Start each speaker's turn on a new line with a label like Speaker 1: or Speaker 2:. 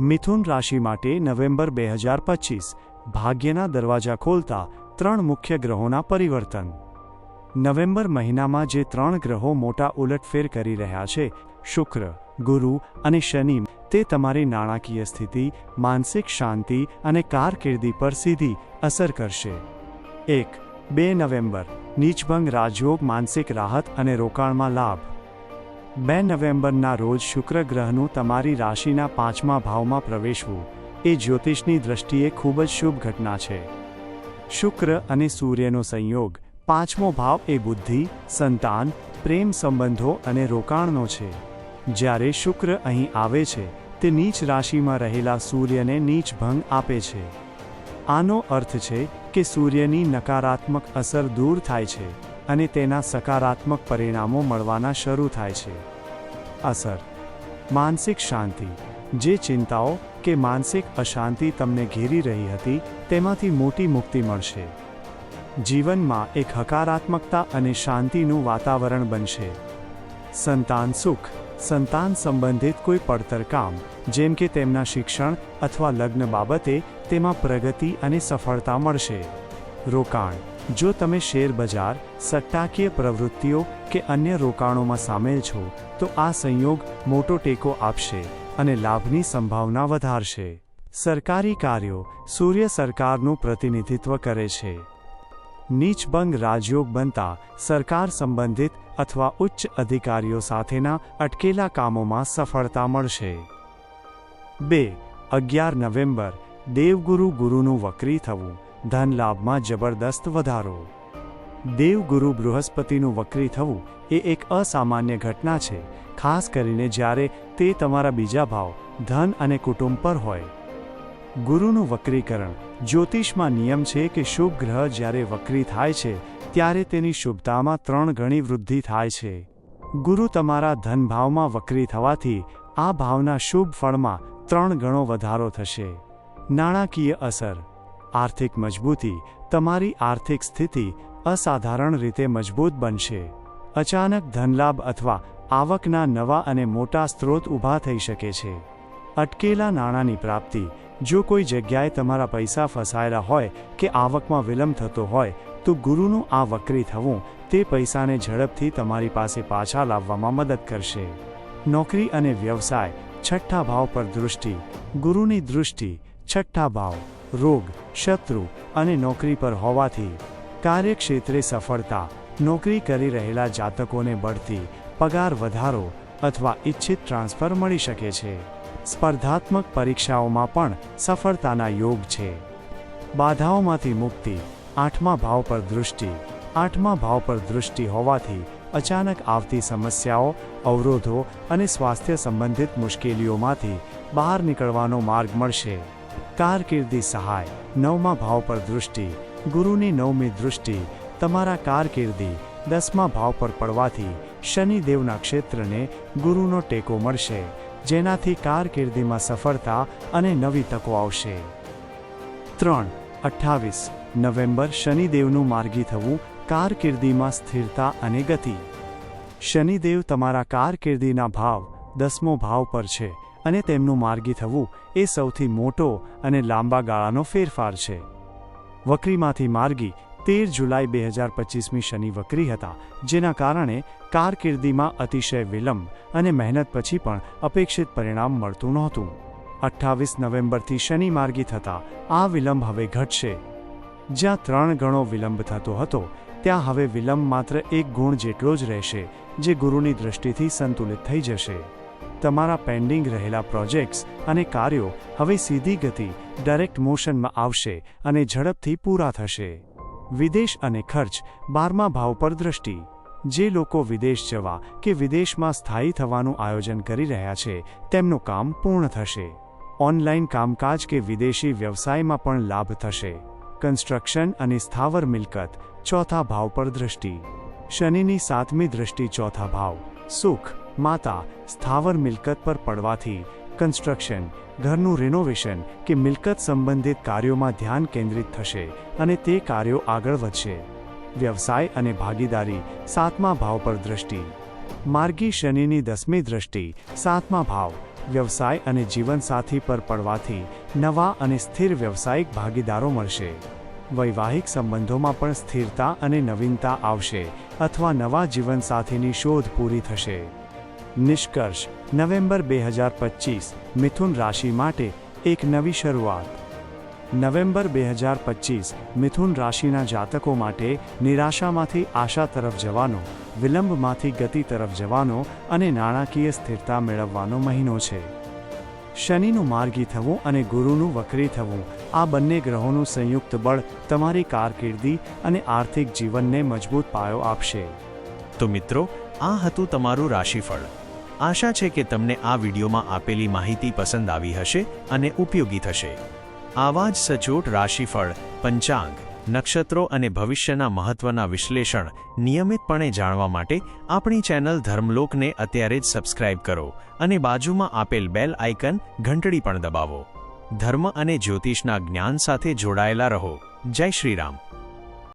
Speaker 1: મિથુન રાશિ માટે નવેમ્બર બે હજાર પચીસ, ભાગ્યના દરવાજા ખોલતા ત્રણ મુખ્ય ગ્રહોના પરિવર્તન. નવેમ્બર મહિનામાં જે ત્રણ ગ્રહો મોટા ઉલટફેર કરી રહ્યા છે, શુક્ર, ગુરુ અને શનિ, તે તમારી નાણાકીય સ્થિતિ, માનસિક શાંતિ અને કારકિર્દી પર સીધી અસર કરશે. એક, બે નવેમ્બર, નીચભંગ રાજયોગ, માનસિક રાહત અને રોકાણમાં લાભ. બે નવેમ્બરના રોજ શુક્ર ગ્રહનું તમારી રાશિના પાંચમા ભાવમાં પ્રવેશવું, એ જ્યોતિષની દ્રષ્ટિએ ખૂબ જ શુભ ઘટના છે. શુક્ર અને સૂર્યનો સંયોગ, પાંચમો ભાવ એ બુદ્ધિ, સંતાન, પ્રેમ સંબંધો અને રોકાણનો છે. જ્યારે શુક્ર અહીં આવે છે, તે નીચ રાશિમાં રહેલા સૂર્યને નીચ ભંગ આપે છે. આનો અર્થ છે કે સૂર્યની નકારાત્મક અસર દૂર થાય છે. અને તેના સકારાત્મક પરિણામો મળવાના શરૂ થાય છે. અસર. માનસિક શાંતિ. જે ચિંતાઓ કે માનસિક અશાંતિ તમને ઘેરી રહી હતી, તેમાંથી મોટી મુક્તિ મળશે. જીવનમાં એક હકારાત્મકતા અને શાંતિનું વાતાવરણ બનશે. સંતાન સુખ. સંતાન સંબંધિત કોઈ પડતર કામ, જેમ કે તેમના શિક્ષણ અથવા લગ્ન બાબતે તેમાં પ્રગતિ અને સફળતા મળશે. રોકાણ. જો તમે શેર બજાર, સટ્ટાકીય પ્રવૃત્તિઓ કે અન્ય રોકાણોમાં સામેલ છો, તો આ સંયોગ મોટો ટેકો આપશે અને લાભની સંભાવના વધારશે. સરકારી કાર્યો સૂર્ય સરકારનું પ્રતિનિધિત્વ કરે છે. નીચભંગ રાજયોગ બનતા સરકાર સંબંધિત અથવા ઉચ્ચ અધિકારીઓ સાથેના અટકેલા કામોમાં સફળતા મળશે. બે, અગિયાર નવેમ્બર, દેવગુરુ ગુરુનું વક્રી થવું. ધન લાભમાં જબરદસ્ત વધારો. દેવગુરુ બૃહસ્પતિનું વક્રી થવું એ એક અસામાન્ય ઘટના છે, ખાસ કરીને જ્યારે તે તમારા બીજા ભાવ, ધન અને કુટુંબ પર હોય. ગુરુનું વક્રીકરણ. જ્યોતિષમાં નિયમ છે કે શુભ ગ્રહ જ્યારે વક્રી થાય છે, ત્યારે તેની શુભતામાં ત્રણ ગણી વૃદ્ધિ થાય છે. ગુરુ તમારા ધનભાવમાં વક્રી થવાથી, આ ભાવના શુભ ફળમાં ત્રણ ગણો વધારો થશે. નાણાકીય અસર. આર્થિક મજબૂતી, તમારી આર્થિક સ્થિતિ અસાધારણ રીતે મજબૂત બનશે. અચાનક ધનલાભ અથવા આવકના નવા અને મોટા સ્ત્રોત ઊભા થઈ શકે છે. અટકેલા નાણાંની પ્રાપ્તિ, જો કોઈ જગ્યાએ તમારા પૈસા ફસાયેલા હોય કે આવકમાં વિલંબ થતો હોય, તો ગુરુનું આ વક્રી થવું તે પૈસાને ઝડપથી તમારી પાસે પાછા લાવવામાં મદદ કરશે. નોકરી અને વ્યવસાય, છઠ્ઠા ભાવ પર દૃષ્ટિ, ગુરુની દૃષ્ટિ, છઠ્ઠા ભાવ. રોગ, શત્રુ અને નોકરી પર હોવાથી કાર્યક્ષેત્રે સફળતા, નોકરી કરી રહેલા જાતકોને બઢતી પગાર વધારો અથવા ઇચ્છિત ટ્રાન્સફર મળી શકે છે. સ્પર્ધાત્મક પરીક્ષાઓમાં પણ સફળતાના યોગ છે. બાધાઓમાંથી મુક્તિ, આઠમા ભાવ પર દૃષ્ટિ, આઠમા ભાવ પર દૃષ્ટિ હોવાથી અચાનક આવતી સમસ્યાઓ, અવરોધો અને સ્વાસ્થ્ય સંબંધિત મુશ્કેલીઓમાંથી બહાર નીકળવાનો માર્ગ મળશે. કારકિર્દી સહાય, નવમા ભાવ પર દૃષ્ટિ, ગુરુની નવમી દૃષ્ટિ, તમારા કારકિર્દી, દસમા ભાવ પર પડવાથી શનિદેવના ક્ષેત્રને ગુરુનો ટેકો મળશે, જેનાથી કારકિર્દીમાં સફળતા અને નવી તકો આવશે. ત્રણ, અઠ્ઠાવીસ, નવેમ્બર શનિદેવનું માર્ગી થવું, કારકિર્દીમાં સ્થિરતા અને ગતિ. શનિદેવ તમારા કારકિર્દીના ભાવ, દસમો ભાવ પર છે અને તેમનું માર્ગી થવું એ સૌથી મોટો અને લાંબા ગાળાનો ફેરફાર છે. વકરીમાંથી માર્ગી તેર જુલાઈ બે હજાર પચીસમી શનિ વક્રી હતા, જેના કારણે કારકિર્દીમાં અતિશય વિલંબ અને મહેનત પછી પણ અપેક્ષિત પરિણામ મળતું નહોતું. અઠ્ઠાવીસ નવેમ્બરથી શનિ માર્ગી થતા આ વિલંબ હવે ઘટશે. જ્યાં ત્રણ ગણો વિલંબ થતો હતો, ત્યાં હવે વિલંબ માત્ર એક ગુણ જેટલો જ રહેશે, જે ગુરુની દૃષ્ટિથી સંતુલિત થઈ જશે. તમારા પેન્ડિંગ રહેલા પ્રોજેક્ટ્સ અને કાર્યો હવે સીધી ગતિ ડાયરેક્ટ મોશનમાં આવશે અને ઝડપથી પૂરા થશે. વિદેશ અને ખર્ચ બારમા ભાવ પર દૃષ્ટિ જે લોકો વિદેશ જવા કે વિદેશમાં સ્થાયી થવાનું આયોજન કરી રહ્યા છે, તેમનું કામ પૂર્ણ થશે. ઓનલાઈન કામકાજ કે વિદેશી વ્યવસાયમાં પણ લાભ થશે. કન્સ્ટ્રક્શન અને સ્થાવર મિલકત ચોથા ભાવ પર દૃષ્ટિ શનિની સાતમી દૃષ્ટિ ચોથા ભાવ. સુખ. માતા સ્થાવર મિલકત પર પડવાથી કન્સ્ટ્રક્શન ઘરનું રિનોવેશન કે મિલકત સંબંધિત કાર્યોમાં ધ્યાન કેન્દ્રિત થશે અને તે કાર્યો આગળ વધશે. વ્યવસાય અને ભાગીદારી સાતમા ભાવ પર દૃષ્ટિ માર્ગી શનિની દસમી દૃષ્ટિ સાતમા ભાવ. વ્યવસાય અને જીવનસાથી પર પડવાથી નવા અને સ્થિર વ્યવસાયિક ભાગીદારો મળશે. વૈવાહિક સંબંધોમાં પણ સ્થિરતા અને નવીનતા આવશે અથવા નવા જીવનસાથીની શોધ પૂરી થશે. નિષ્કર્ષ, નવેમ્બર બે હજાર પચીસ, મિથુન રાશિ માટે એક નવી શરૂઆત. નવેમ્બર બે હજાર પચીસ, મિથુન રાશિના જાતકો માટે નિરાશામાંથી આશા તરફ જવાનો, વિલંબમાંથી ગતિ તરફ જવાનો અને નાણાકીય સ્થિરતા મેળવવાનો મહિનો છે. શનિનું માર્ગી થવું અને ગુરુનું વક્રી થવું, આ બંને ગ્રહોનું સંયુક્ત બળ તમારી કારકિર્દી અને આર્થિક જીવનને મજબૂત પાયો આપશે.
Speaker 2: તો મિત્રો, આ હતું તમારું રાશિફળ. આશા છે કે તમને આ વિડીયોમાં આપેલી માહિતી પસંદ આવી હશે અને ઉપયોગી થશે. આવા જ સચોટ રાશિફળ, પંચાંગ, નક્ષત્રો અને ભવિષ્યના મહત્વના વિશ્લેષણ નિયમિતપણે જાણવા માટે આપણી ચેનલ ધર્મલોકને અત્યારે જ સબસ્ક્રાઇબ કરો અને બાજુમાં આપેલ બેલ આઇકન ઘંટડી પણ દબાવો. ધર્મ અને જ્યોતિષના જ્ઞાન સાથે જોડાયેલા રહો. જય શ્રી રામ